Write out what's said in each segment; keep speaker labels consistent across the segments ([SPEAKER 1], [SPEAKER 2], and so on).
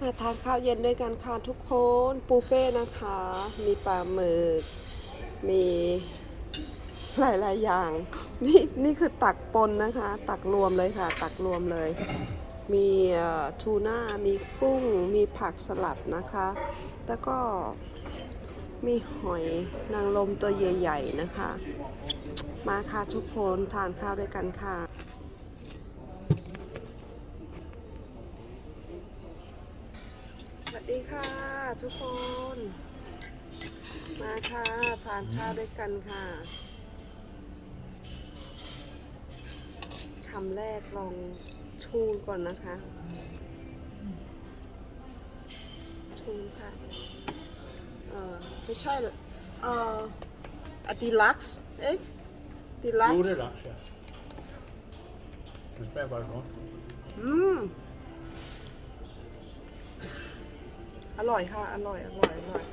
[SPEAKER 1] มาทานข้าวเย็นด้วยกันค่ะทุกคนปูเฟ่นะคะ มีปลาหมึก มีหลายๆอย่าง นี่นี่คือตักปนนะคะ ตักรวมเลยค่ะ ตักรวมเลย มีทูน่า มีกุ้ง มีผักสลัดนะคะ แล้วก็มีหอยนางรมตัวใหญ่ ๆ นะคะ มาค่ะทุกคนทานข้าวด้วยกันค่ะ สวัสดีค่ะ ทุกคน มาค่ะทานข้าวด้วยกันค่ะคำแรกลองชูก่อนนะคะ ชูค่ะ เออไม่ใช่เหรอเอออะดีลักซ์เอ๊ะดีลัก
[SPEAKER 2] Jo,
[SPEAKER 1] ซ์
[SPEAKER 2] det är lax ja. Den smager faktisk godt.
[SPEAKER 1] อื อร่อยค่ะ อร่อย อร่อย อร่อย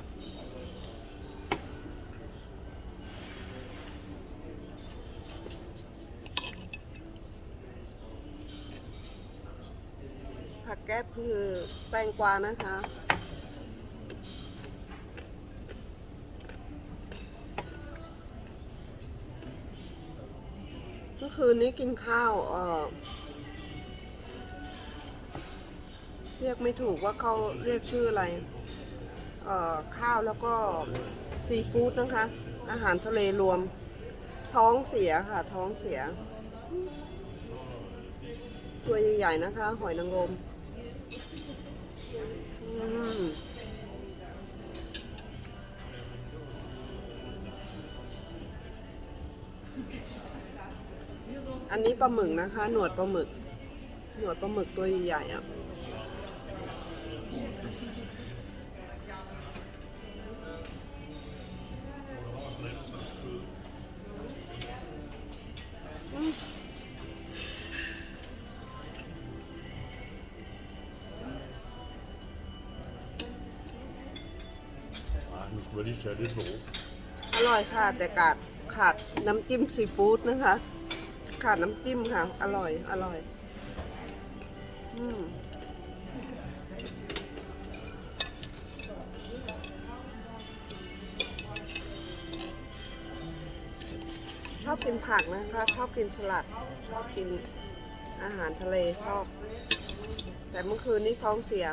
[SPEAKER 1] ผักแก้บคือแตงกวานะคะเมื่อคืนนี้กินข้าว เออ เรียกไม่ถูกว่าเขาเรียกชื่ออะไรเอ่อข้าวแล้วก็ซีฟู้ดนะคะ อาหารทะเลรวม ท้องเสียค่ะ ท้องเสีย ตัวใหญ่ๆนะคะ หอยนางรมอืมอันนี้ปลาหมึกนะคะ หนวดปลาหมึก หนวดปลาหมึกตัวใหญ่ๆอะ
[SPEAKER 2] Nej, nu skal jeg lige tage lidt på ro.
[SPEAKER 1] อร่อยค่ะ แต่ขาดขาดน้ำจิ้มซีฟู้ดนะคะ ขาดน้ำจิ้มค่ะ อร่อย อร่อย อืมชอบกินผักนะคะ ชอบกินสลัด ชอบกินอาหารทะเลชอบ แต่เมื่อคืนนี้ท้องเสีย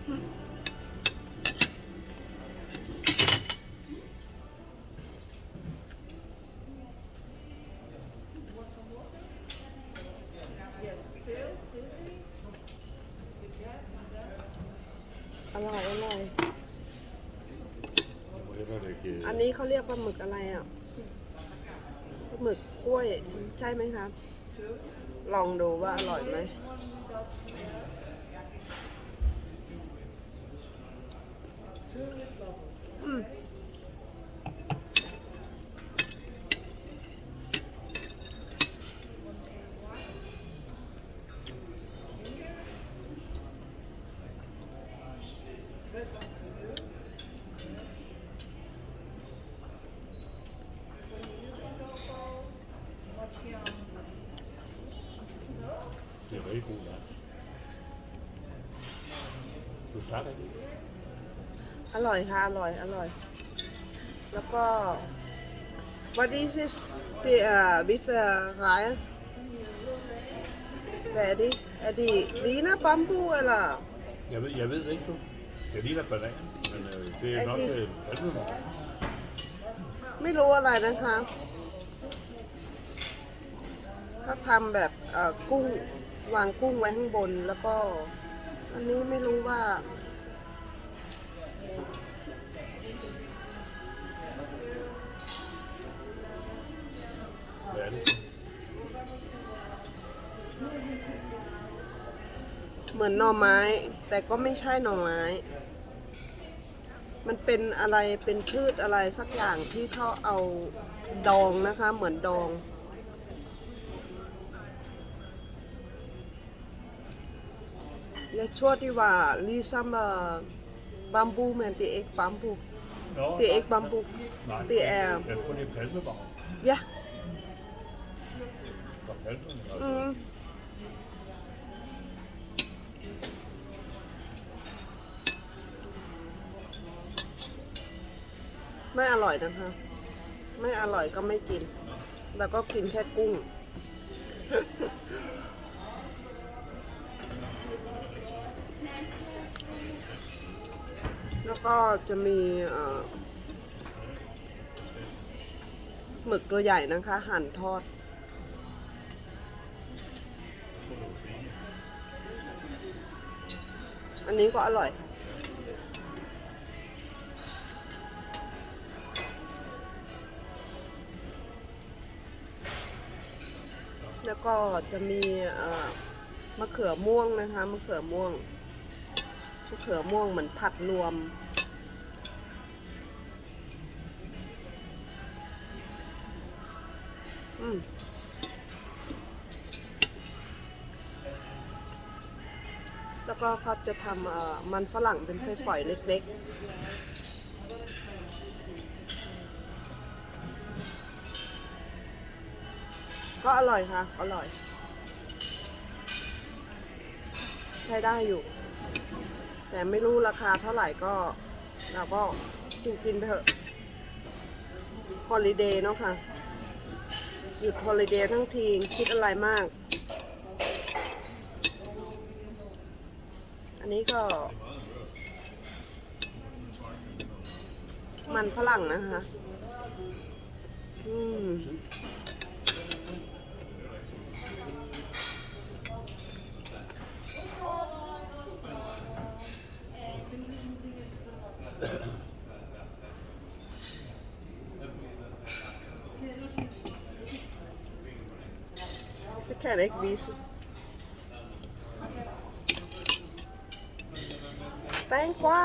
[SPEAKER 1] อร่อยอร่อย
[SPEAKER 2] Jeg må hellere lægge...
[SPEAKER 1] อันนี้เขาเรียกปลาหมึกอะไรอะปลาหมึกกล้วยใช่ไหมครับ ลองดูว่าอร่อยไหม อืม
[SPEAKER 2] 呃 Det er rigtig god laks. Du starter ikke?
[SPEAKER 1] อร่อยค่ะ อร่อย อร่อย แล้วก็ what is this the uh, with the rice hvad er det er det ligner bambu eller
[SPEAKER 2] Jeg ved, jeg ved det ikke, du. Det ligner banan, men øh, det er
[SPEAKER 1] Er
[SPEAKER 2] nok
[SPEAKER 1] det-
[SPEAKER 2] øh, palmemor.
[SPEAKER 1] ไม่รู้อะไรนะคะเขาทำแบบเอ่อกุ้งวางกุ้งไว้ข้างบนแล้วก็ อันนี้ไม่รู้ว่า
[SPEAKER 2] Hvad er det?
[SPEAKER 1] เหมือนหน่อไม้ แต่ก็ไม่ใช่หน่อไม้ มันเป็นอะไรเป็นพืชอะไรสักอย่างที่เขาเอาดองนะคะ เหมือนดอง Jeg tror, det var ligesom uh, bambu, men det er ikke bambu.
[SPEAKER 2] Ja,
[SPEAKER 1] Det er
[SPEAKER 2] nei,
[SPEAKER 1] ikke bambuk.
[SPEAKER 2] Nei,
[SPEAKER 1] Det er
[SPEAKER 2] Jeg tror det er pelmebarn.
[SPEAKER 1] Ja.
[SPEAKER 2] Fra pelmene, altså.
[SPEAKER 1] Mm. ไม่อร่อยนะคะ ไม่อร่อยก็ไม่กิน แล้วก็กินแค่กุ้ง แล้วก็จะมีหมึกตัวใหญ่นะคะ หั่นทอด อันนี้ก็อร่อย แล้วก็จะมีมะเขือม่วงนะคะมะเขือม่วงมะเขือม่วงเหมือนผัดรวมอืม ก็เขาจะทำมันฝรั่งเป็นฝอยๆเล็กๆ ก็อร่อยค่ะ อร่อย ใช้ได้อยู่ แต่ไม่รู้ราคาเท่าไหร่ก็เราก็กินกินๆไปเถอะฮอลิเดย์เนาะค่ะ หยุดฮอลิเดย์ทั้งทีคิดอะไรมาก อั นี้ก็ มันฝรั่งนะคะ อืมแค่เล็กบีช แตงกวา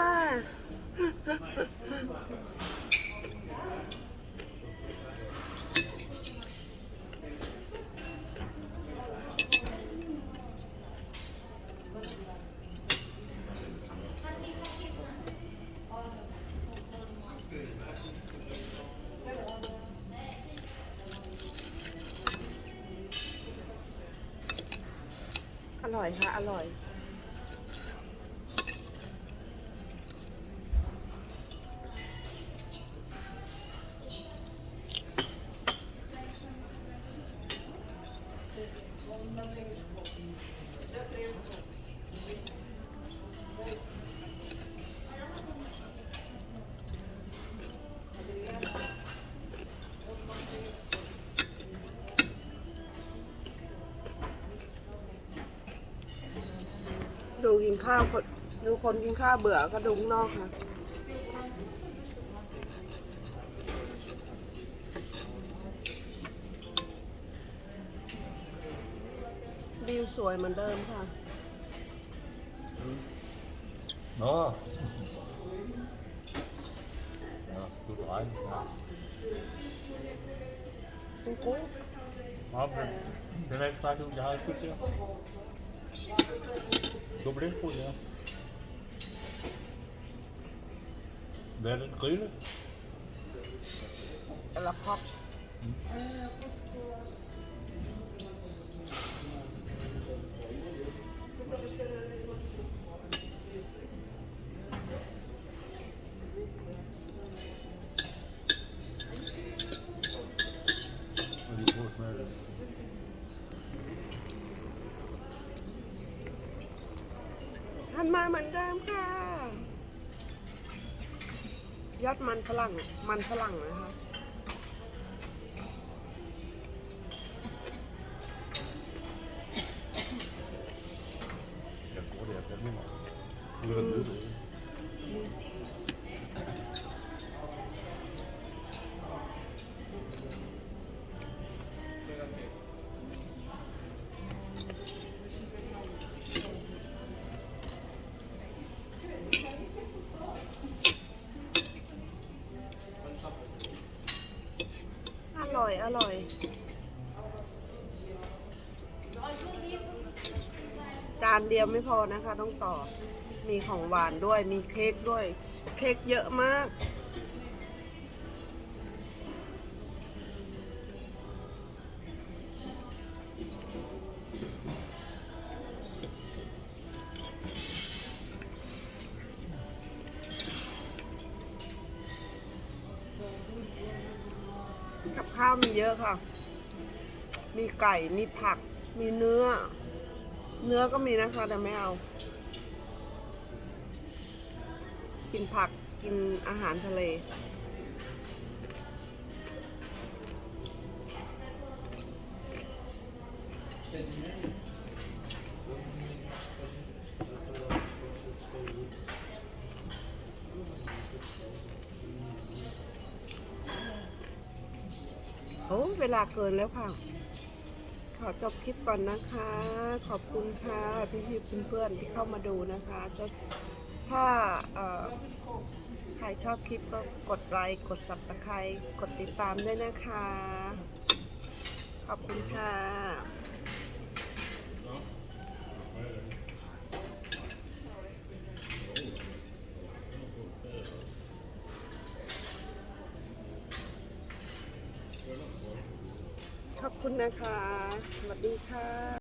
[SPEAKER 1] อร่อยค่ะ อร่อย ข้าวดูคนกินข้าวเบื่อก็ดุงนอกค่ะวิวสวยเหมือนเดิมค่ะ
[SPEAKER 2] เนาะดู
[SPEAKER 1] สวยกูกู
[SPEAKER 2] ครับเป็นไรสไตล์ทุอ
[SPEAKER 1] ย่างสุดยอด
[SPEAKER 2] Dobler på, ja.
[SPEAKER 1] Hvad er det? Grille? Eller pop. Mm. เหมือนเดิมค่ะ ยอดมันฝรั่ง มันฝรั่งนะคะ ยวไม่พอนะคะ ต้องต่อ มีของหวานด้วย มีเค้กด้วย เค้กเยอะมาก กับข้าวมีเยอะค่ะ มีไก่ มีผัก มีเนื้อ เนื้อก็มีนะคะ แต่ไม่เอา กินผักกินอาหารทะเล โอ้เวลาเกินแล้วค่ะ อจบคลิปก่อนนะคะ ขอบคุณค่ะพี่พี่เพื่อนๆที่เข้ามาดูนะคะจะถ้าใครชอบคลิปก็กดไลค์กดสับตะไคร้กดติดตามด้วยนะคะ ขอบคุณค่ะ ขอบคุณ นะคะ สวัสดีค่ะ